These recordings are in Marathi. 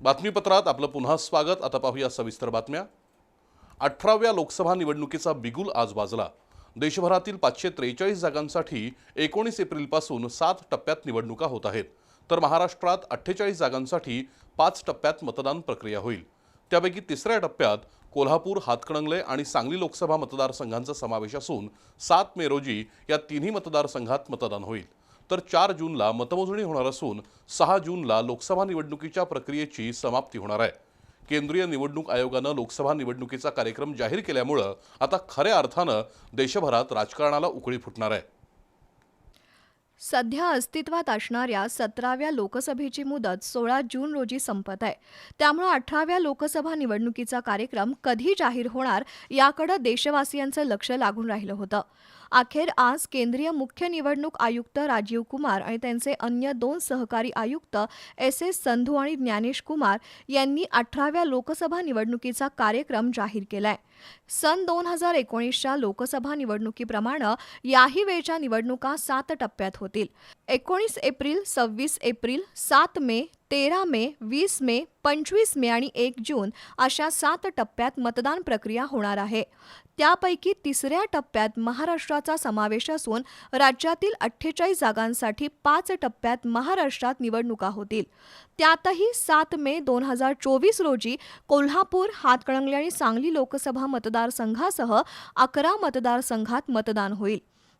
बातमीपत्रात आपलं पुन्हा स्वागत. आता पाहूया सविस्तर बातम्या. अठराव्या लोकसभा निवडणुकीचा बिगुल आज वाजला. देशभरातील पाचशे त्रेचाळीस जागांसाठी एकोणीस एप्रिलपासून सात टप्प्यात निवडणुका होत आहेत. तर महाराष्ट्रात अठ्ठेचाळीस जागांसाठी पाच टप्प्यात मतदान प्रक्रिया होईल. त्यापैकी तिसऱ्या टप्प्यात कोल्हापूर हातकणंगले आणि सांगली लोकसभा मतदारसंघांचा समावेश असून सात मे रोजी या तिन्ही मतदारसंघात मतदान होईल. तर चार जूनला मतमोजणी होणार असून सहा जूनला लोकसभा निवडणुकीच्या प्रक्रियेची समाप्ती होणार आहे. केंद्रीय निवडणूक आयोगानं लोकसभा निवडणुकीचा कार्यक्रम जाहीर केल्यामुळं आता खऱ्या अर्थानं देशभरात राजकारणाला उकळी फुटणार आहे. सध्या अस्तित्वात असणाऱ्या सतराव्या लोकसभेची मुदत सोळा जून रोजी संपत आहे. त्यामुळे अठराव्या लोकसभा निवडणुकीचा कार्यक्रम कधी जाहीर होणार याकडे देशवासियांचं लक्ष लागून राहिलं होतं. अखेर आज केंद्रीय मुख्य निवडणूक आयुक्त राजीव कुमार आणि त्यांचे अन्य दोन सहकारी आयुक्त एस एस संधू आणि ज्ञानेश कुमार यांनी अठराव्या लोकसभा निवडणुकीचा कार्यक्रम जाहीर केलाय. सन दोन हजार एकोणीसच्या लोकसभा निवडणुकीप्रमाणे याही वेळच्या निवडणुका सात टप्प्यात होत्या. होतील. एकोणीस एप्रिल सव्वीस एप्रिल सात मे तेरा मे वीस मे पंचवीस मे आणि एक जून अशा सात टप्प्यात मतदान प्रक्रिया होणार आहे. त्यापैकी तिसऱ्या टप्प्यात महाराष्ट्राचा समावेश असून राज्यातील अठ्ठेचाळीस जागांसाठी पाच टप्प्यात महाराष्ट्रात निवडणुका होतील. त्यातही सात मे दोन हजार चोवीस रोजी कोल्हापूर हातकणंगले आणि सांगली लोकसभा मतदारसंघासह अकरा मतदारसंघात मतदान होईल.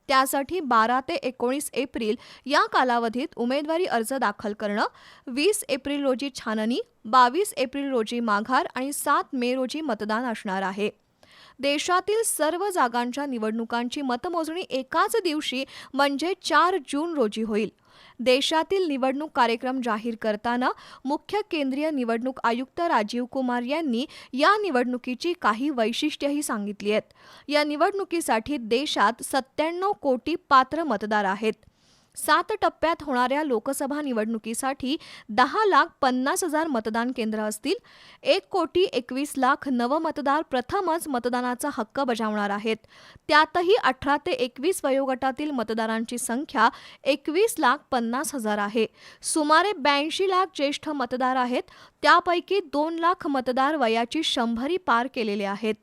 त्यासाठी बारा ते एकोणीस एप्रिल या कालावधीत उमेदवारी अर्ज दाखल करणं वीस एप्रिल रोजी छाननी बावीस एप्रिल रोजी माघार आणि सात मे रोजी मतदान असणार आहे. देशातील सर्व जागांच्या निवडणुकांची मतमोजणी एकाच दिवशी म्हणजे चार जून रोजी होईल. देशातील निवडणूक कार्यक्रम जाहीर करताना मुख्य केंद्रीय निवडणूक आयुक्त राजीव कुमार यांनी या निवडणुकीची काही वैशिष्ट्यही सांगितली आहेत. या निवडणुकीसाठी देशात सत्त्याण्णव कोटी पात्र मतदार आहेत. सात टप्प्यात होणाऱ्या लोकसभा निवडणुकीसाठी दहा लाख पन्नास हजार मतदान केंद्र असतील. एक कोटी एकवीस लाख नवमतदार प्रथमच मतदानाचा हक्क बजावणार आहेत. त्यातही अठरा ते एकवीस वयोगटातील मतदारांची संख्या एकवीस लाख पन्नास हजार आहे. सुमारे ब्याऐंशी लाख ज्येष्ठ मतदार आहेत. त्यापैकी दोन लाख मतदार वयाची शंभरी पार केलेले आहेत.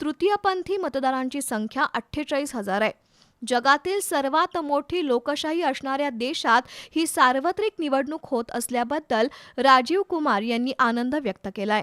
तृतीयपंथी मतदारांची संख्या अठ्ठेचाळीस हजार आहे. जगातील सर्वात मोठी लोकशाही असणाऱ्या देशात ही सार्वत्रिक निवडणूक होत असल्याबद्दल राजीव कुमार यांनी आनंद व्यक्त केलाय.